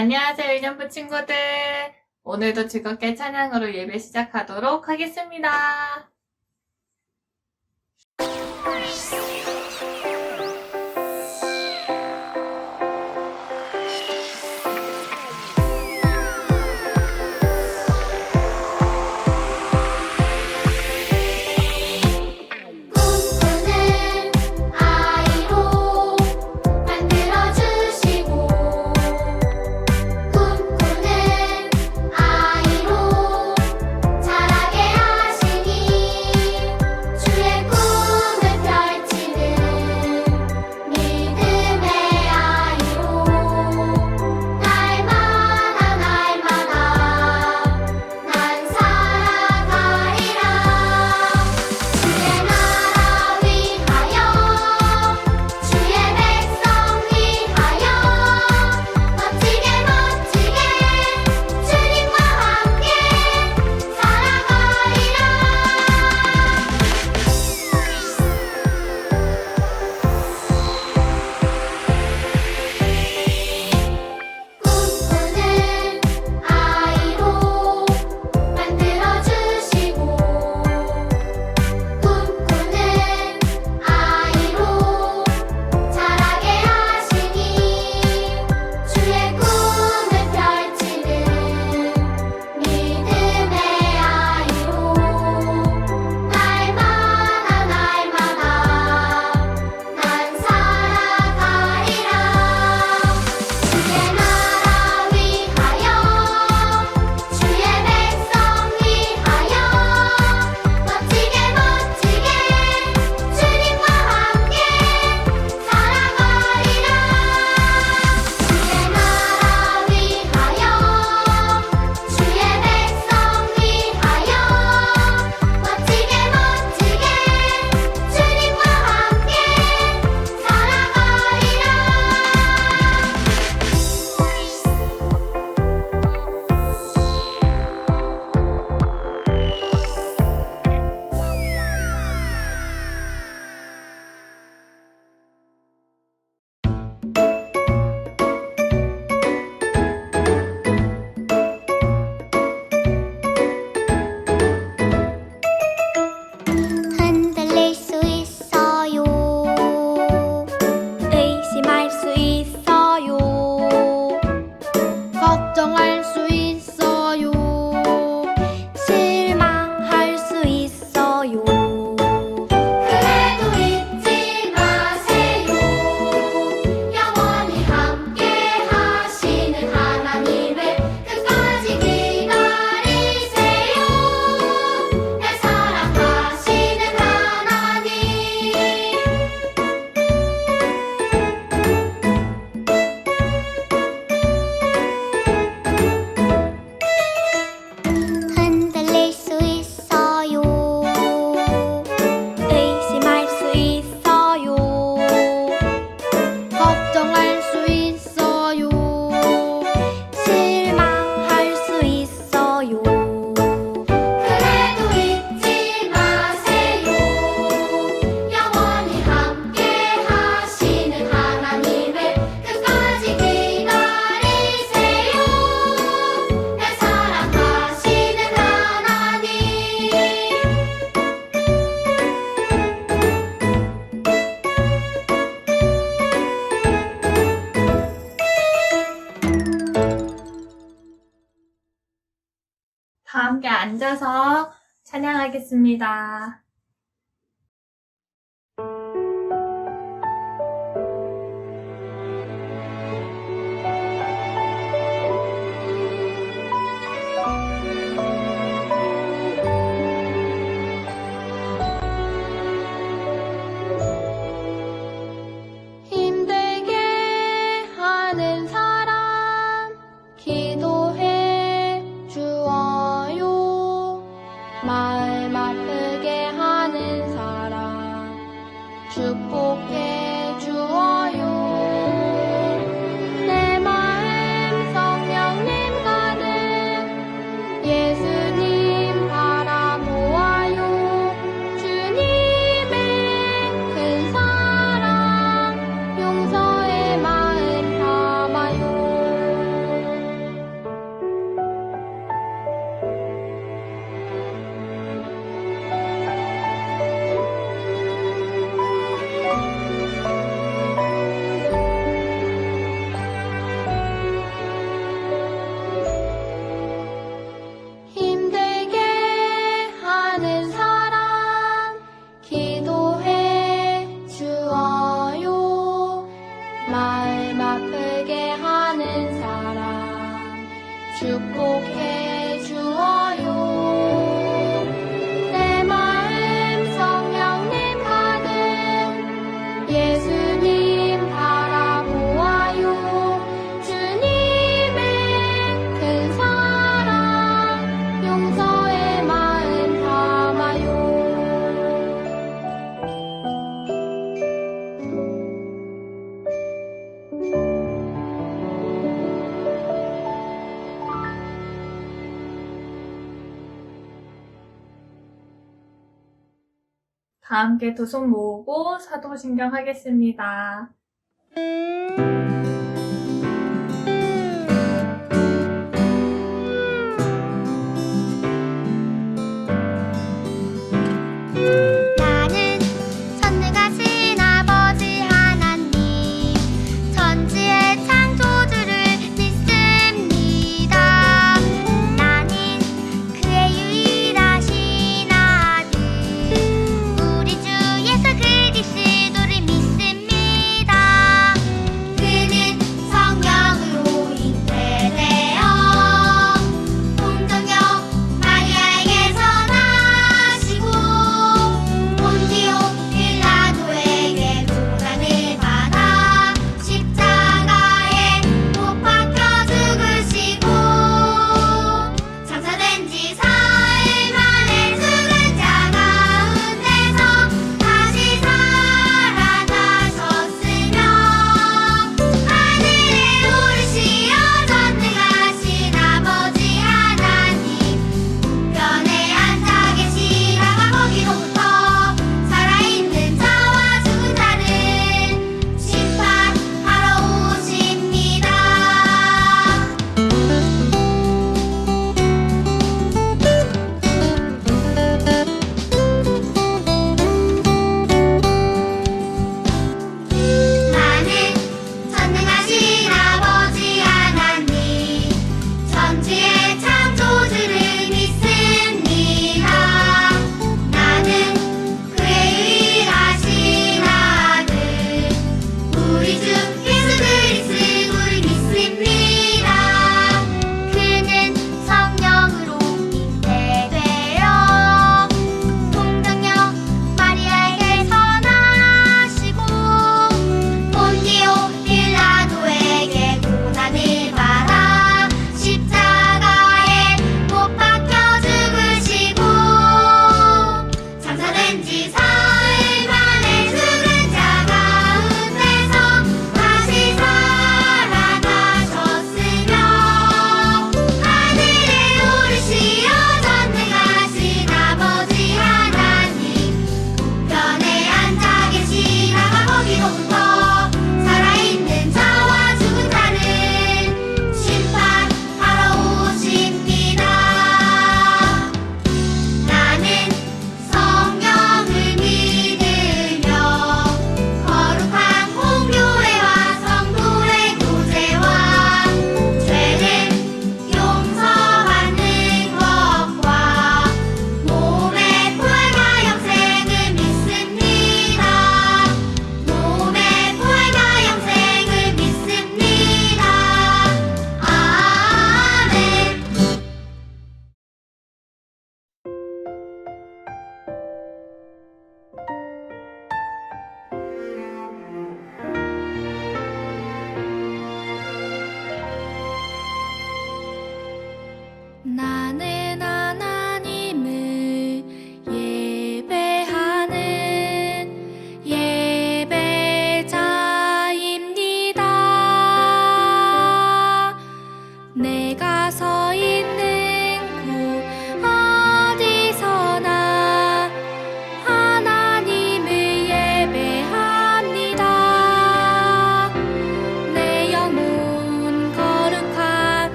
안녕하세요, 일년부 친구들. 오늘도 즐겁게 찬양으로 예배 시작하도록 하겠습니다. 앉아서 찬양하겠습니다. 함께 두 손 모으고 사도신경 하겠습니다.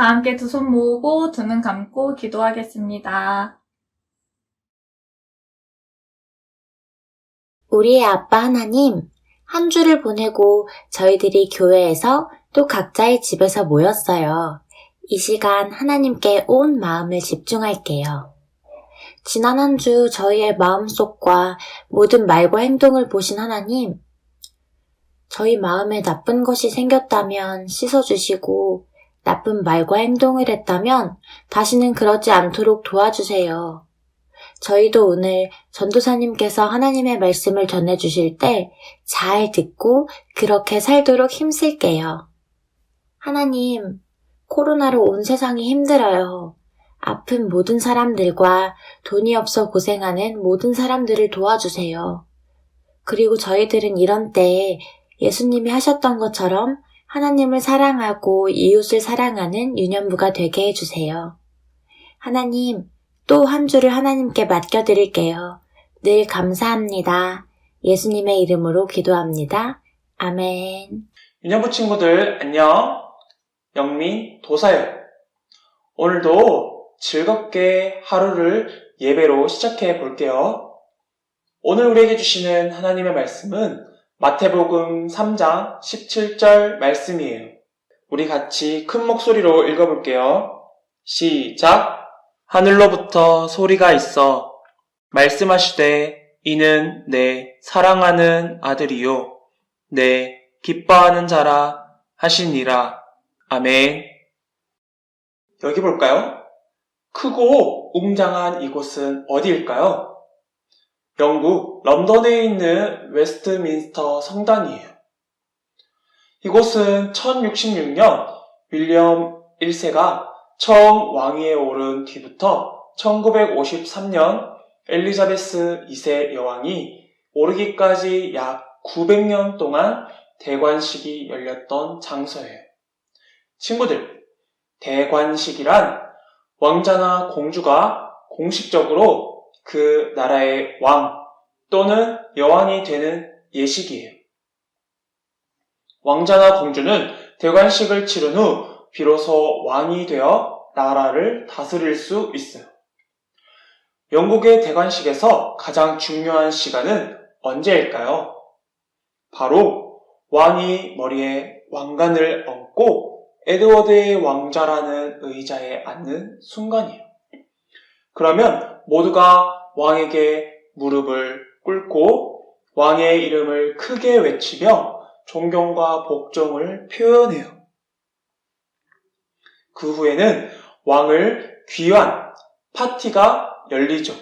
다 함께 두 손 모으고 두 눈 감고 기도하겠습니다. 우리의 아빠 하나님, 한 주를 보내고 저희들이 교회에서 또 각자의 집에서 모였어요. 이 시간 하나님께 온 마음을 집중할게요. 지난 한 주 저희의 마음속과 모든 말과 행동을 보신 하나님, 저희 마음에 나쁜 것이 생겼다면 씻어주시고, 나쁜 말과 행동을 했다면 다시는 그러지 않도록 도와주세요. 저희도 오늘 전도사님께서 하나님의 말씀을 전해주실 때 잘 듣고 그렇게 살도록 힘쓸게요. 하나님, 코로나로 온 세상이 힘들어요. 아픈 모든 사람들과 돈이 없어 고생하는 모든 사람들을 도와주세요. 그리고 저희들은 이런 때에 예수님이 하셨던 것처럼 하나님을 사랑하고 이웃을 사랑하는 유년부가 되게 해주세요. 하나님, 또 한 주를 하나님께 맡겨드릴게요. 늘 감사합니다. 예수님의 이름으로 기도합니다. 아멘. 유년부 친구들 안녕. 영민 도사요. 오늘도 즐겁게 하루를 예배로 시작해 볼게요. 오늘 우리에게 주시는 하나님의 말씀은 마태복음 3장 17절 말씀이에요. 우리 같이 큰 목소리로 읽어볼게요. 시작. 하늘로부터 소리가 있어 말씀하시되 이는 내 사랑하는 아들이요 내 기뻐하는 자라 하시니라. 아멘. 여기 볼까요? 크고 웅장한 이곳은 어디일까요? 영국 런던에 있는 웨스트민스터 성당이에요. 이곳은 1066년 윌리엄 1세가 처음 왕위에 오른 뒤부터 1953년 엘리자베스 2세 여왕이 오르기까지 약 900년 동안 대관식이 열렸던 장소예요. 친구들, 대관식이란 왕자나 공주가 공식적으로 그 나라의 왕 또는 여왕이 되는 예식이에요. 왕자나 공주는 대관식을 치른 후 비로소 왕이 되어 나라를 다스릴 수 있어요. 영국의 대관식에서 가장 중요한 시간은 언제일까요? 바로 왕이 머리에 왕관을 얹고 에드워드의 왕자라는 의자에 앉는 순간이에요. 그러면 모두가 왕에게 무릎을 꿇고 왕의 이름을 크게 외치며 존경과 복종을 표현해요. 그 후에는 왕을 귀환 파티가 열리죠.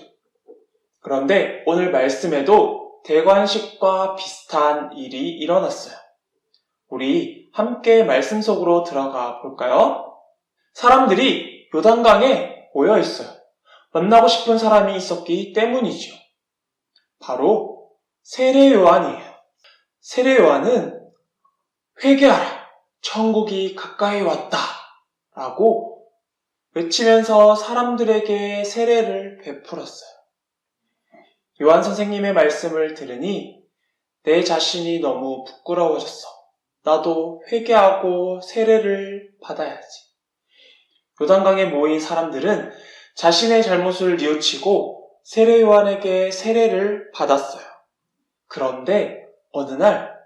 그런데 오늘 말씀에도 대관식과 비슷한 일이 일어났어요. 우리 함께 말씀 속으로 들어가 볼까요? 사람들이 요단강에 모여 있어요. 만나고 싶은 사람이 있었기 때문이죠. 바로 세례 요한이에요. 세례 요한은 회개하라. 천국이 가까이 왔다. 라고 외치면서 사람들에게 세례를 베풀었어요. 요한 선생님의 말씀을 들으니 내 자신이 너무 부끄러워졌어. 나도 회개하고 세례를 받아야지. 요단강에 모인 사람들은 자신의 잘못을 뉘우치고 세례 요한에게 세례를 받았어요. 그런데 어느 날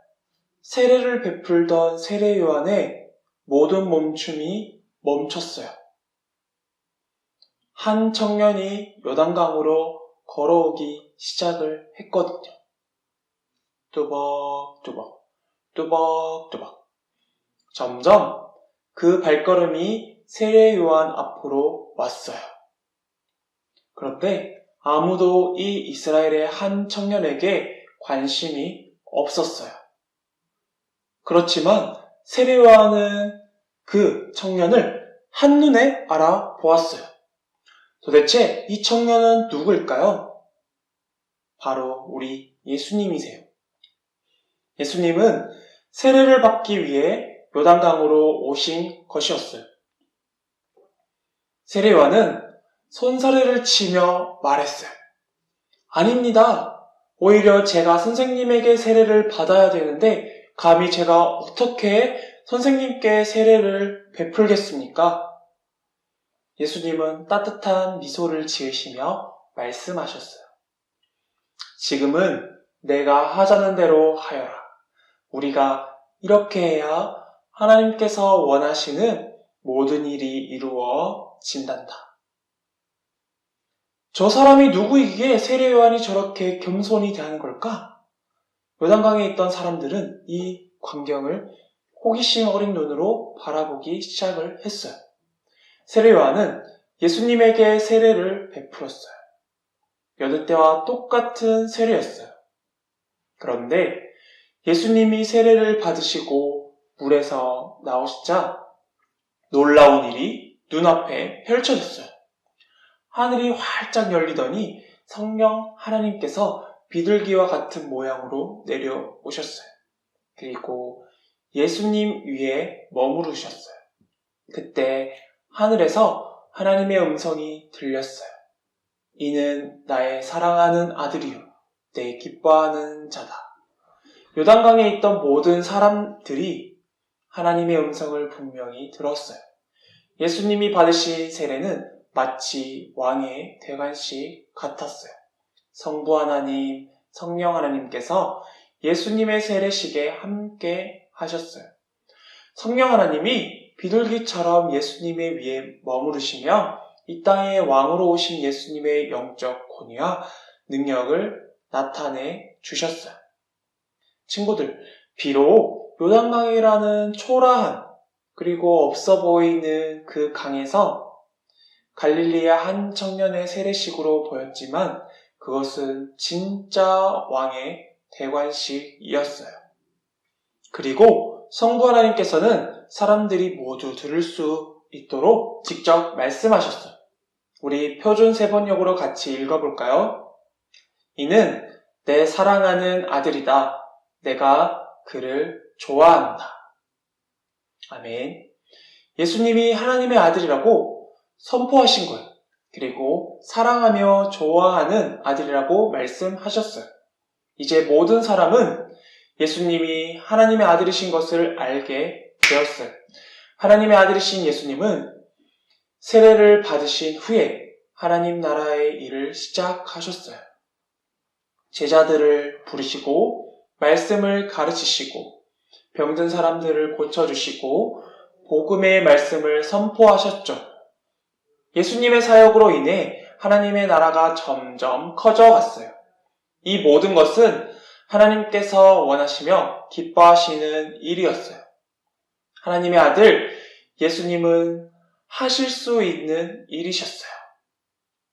세례를 베풀던 세례 요한의 모든 몸춤이 멈췄어요. 한 청년이 요단강으로 걸어오기 시작을 했거든요. 뚜벅뚜벅, 뚜벅뚜벅. 점점 그 발걸음이 세례 요한 앞으로 왔어요. 그런데 아무도 이 이스라엘의 한 청년에게 관심이 없었어요. 그렇지만 세례 요한은 그 청년을 한눈에 알아보았어요. 도대체 이 청년은 누구일까요? 바로 우리 예수님이세요. 예수님은 세례를 받기 위해 요단강으로 오신 것이었어요. 세례요한은 손사래를 치며 말했어요. 아닙니다. 오히려 제가 선생님에게 세례를 받아야 되는데 감히 제가 어떻게 선생님께 세례를 베풀겠습니까? 예수님은 따뜻한 미소를 지으시며 말씀하셨어요. 지금은 내가 하자는 대로 하여라. 우리가 이렇게 해야 하나님께서 원하시는 모든 일이 이루어진단다. 저 사람이 누구이기에 세례 요한이 저렇게 겸손히 대하는 걸까? 요단강에 있던 사람들은 이 광경을 호기심 어린 눈으로 바라보기 시작을 했어요. 세례 요한은 예수님에게 세례를 베풀었어요. 여느 때와 똑같은 세례였어요. 그런데 예수님이 세례를 받으시고 물에서 나오시자 놀라운 일이 눈앞에 펼쳐졌어요. 하늘이 활짝 열리더니 성령 하나님께서 비둘기와 같은 모양으로 내려오셨어요. 그리고 예수님 위에 머무르셨어요. 그때 하늘에서 하나님의 음성이 들렸어요. 이는 나의 사랑하는 아들이요. 내 기뻐하는 자다. 요단강에 있던 모든 사람들이 하나님의 음성을 분명히 들었어요. 예수님이 받으신 세례는 마치 왕의 대관식 같았어요. 성부 하나님, 성령 하나님께서 예수님의 세례식에 함께 하셨어요. 성령 하나님이 비둘기처럼 예수님의 위에 머무르시며 이 땅에 왕으로 오신 예수님의 영적 권위와 능력을 나타내 주셨어요. 친구들, 비록 요단강이라는 초라한 그리고 없어 보이는 그 강에서 갈릴리의 한 청년의 세례식으로 보였지만 그것은 진짜 왕의 대관식이었어요. 그리고 성부 하나님께서는 사람들이 모두 들을 수 있도록 직접 말씀하셨어요. 우리 표준 세번역으로 같이 읽어볼까요? 이는 내 사랑하는 아들이다. 내가 그를 좋아한다. 아멘. 예수님이 하나님의 아들이라고 선포하신 거예요. 그리고 사랑하며 좋아하는 아들이라고 말씀하셨어요. 이제 모든 사람은 예수님이 하나님의 아들이신 것을 알게 되었어요. 하나님의 아들이신 예수님은 세례를 받으신 후에 하나님 나라의 일을 시작하셨어요. 제자들을 부르시고 말씀을 가르치시고 병든 사람들을 고쳐주시고 복음의 말씀을 선포하셨죠. 예수님의 사역으로 인해 하나님의 나라가 점점 커져갔어요. 이 모든 것은 하나님께서 원하시며 기뻐하시는 일이었어요. 하나님의 아들 예수님은 하실 수 있는 일이셨어요.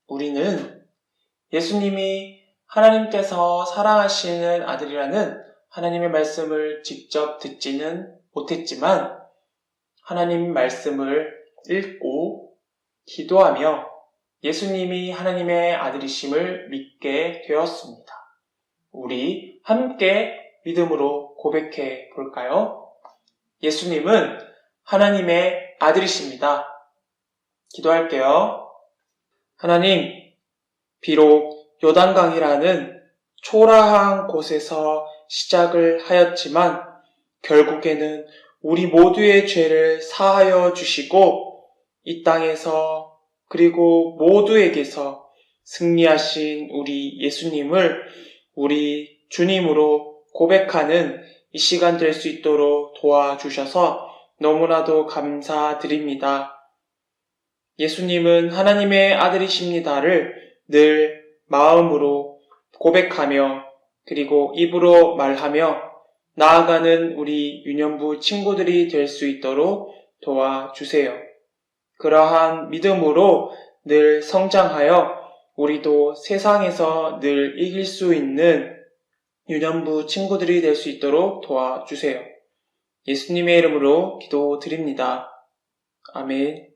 우리는 예수님이 하나님께서 사랑하시는 아들이라는 하나님의 말씀을 직접 듣지는 못했지만 하나님 말씀을 읽고 기도하며 예수님이 하나님의 아들이심을 믿게 되었습니다. 우리 함께 믿음으로 고백해 볼까요? 예수님은 하나님의 아들이십니다. 기도할게요. 하나님, 비록 요단강이라는 초라한 곳에서 시작을 하였지만 결국에는 우리 모두의 죄를 사하여 주시고 이 땅에서 그리고 모두에게서 승리하신 우리 예수님을 우리 주님으로 고백하는 이 시간 될 수 있도록 도와주셔서 너무나도 감사드립니다. 예수님은 하나님의 아들이십니다를 늘 마음으로 고백하며 그리고 입으로 말하며 나아가는 우리 유년부 친구들이 될 수 있도록 도와주세요. 그러한 믿음으로 늘 성장하여 우리도 세상에서 늘 이길 수 있는 유년부 친구들이 될 수 있도록 도와주세요. 예수님의 이름으로 기도드립니다. 아멘.